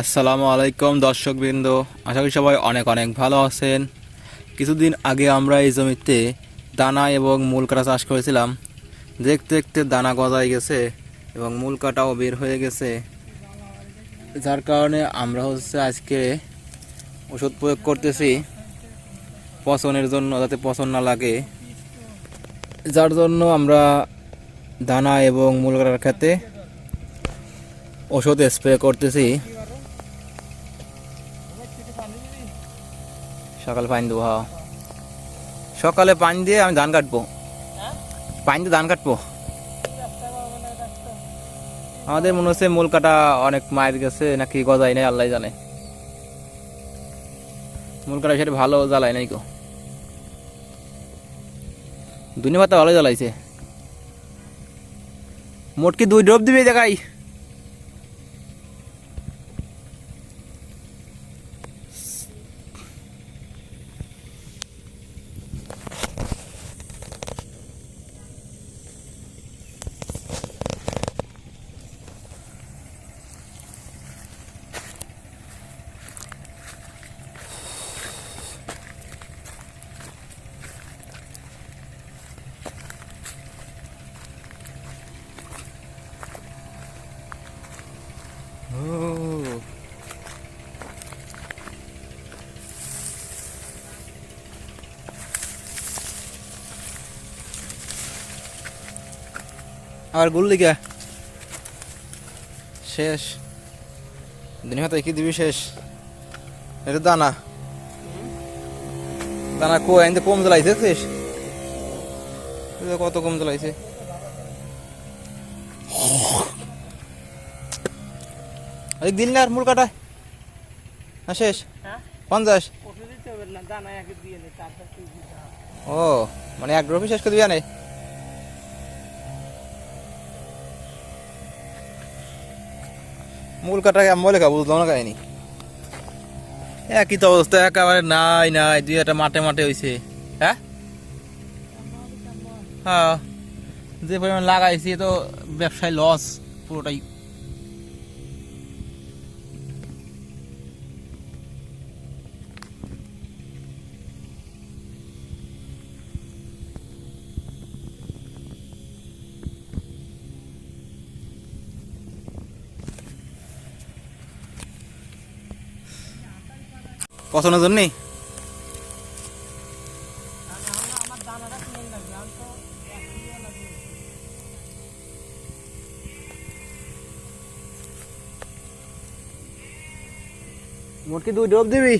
আসসালামু আলাইকুম দর্শকবৃন্দ। আশা করি সবাই অনেক অনেক ভালো আছেন। কিছুদিন আগে আমরা এই জমিতে দানা এবং মূল কাটা চাষ করেছিলাম। দেখতে দেখতে দানা গজায় গেছে এবং মূল কাটাও বের হয়ে গেছে। যার কারণে আমরা হচ্ছে আজকে ওষুধ প্রয়োগ করতেছি পচনের জন্য, যাতে পচন না লাগে। যার জন্য আমরা দানা এবং মূল কাটার ক্ষেত্রে ওষুধ স্প্রে করতেছি। সকালে পানি দেবো হ্যাঁ। সকালে পানি দিয়ে আমি ধান কাটবো। পানি দিয়ে ধান কাটবো। আমাদের মনে হচ্ছে মূল কাটা অনেক মায়ের গেছে নাকি গজাই নাই আল্লাহ জানে। মূল কাটা সেটা ভালো জ্বালায় নাই গো। দুনিয়া পাতা ভালো জ্বালাইছে। মোট কি দুই ড্রপ দিবে জায়গায়। ও। আর গুল্লি কে শেষ। দিন হাতে কি দিবি শেষ? এটা দানা। দানা কো এনতে কম জ্বালাইছে শেষ কত কম জ্বালাইছে? আরে দিন না আর মূল কাটা না শেষ? হ্যাঁ? পঞ্চাশ। ও মানে এক ড্রপই শেষ করে দিবি না মূল কাটা আমি বলে কা বুঝলাম না কাহিনি? একই তো অবস্থা একেবারে নাই নাই দুই একটা মাঠে মাঠে হয়েছে হ্যাঁ? হ্যাঁ। যে পরিমাণ লাগাইছি তো ব্যবসায় লস পুরোটাই লাগবে জন্যে মোটকে দুই ড্রপ দিবি?